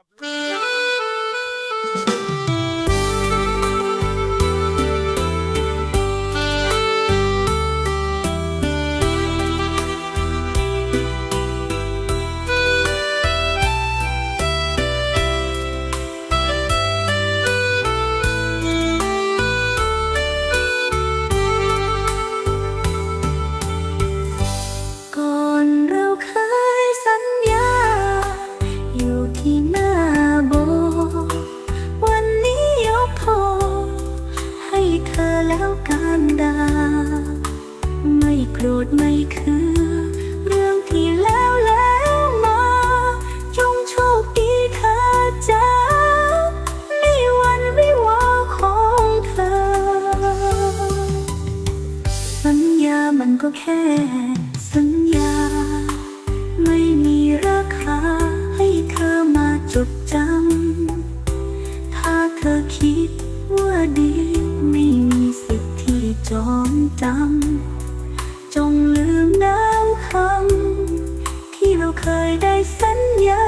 กับลูก เธอแล้วกันดา ไม่โกรธไม่คือ เรื่องที่แล้วแล้วมา จงโชคดีเธอจ้าในวันวิวาของเธอ สัญญามันก็แค่ สัญญา ไม่มีราคาให้เธอมาจดจำ ว่าดีไม่มีสิทธิ์ที่จองจำจงลืมน้ำคำที่เราเคยได้สัญญา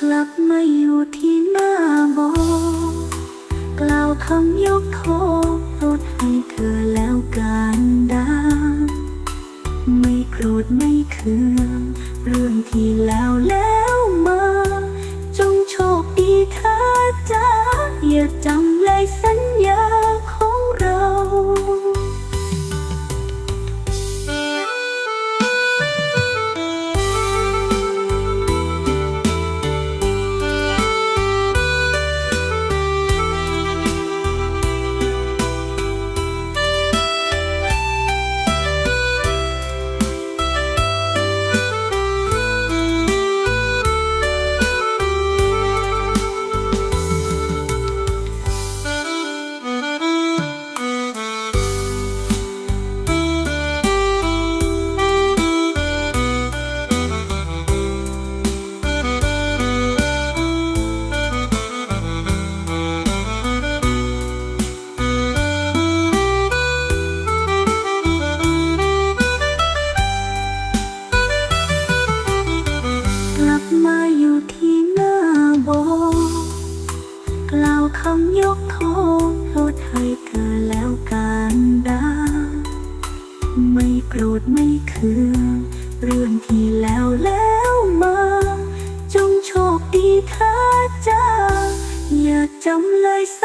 กลับมาอยู่ที่หน้าโบสถ์กล่าวคำยกโทษให้เธอแล้วกันดาไม่โกรธไม่เคืองเรื่องที่แล้วแล้ว โทษโทษให้เธอแล้วกันดาไม่โกรธไม่คืนเรื่องที่แล้วแล้วมา จงโชคดีเธอจ้าอย่าจำเลยส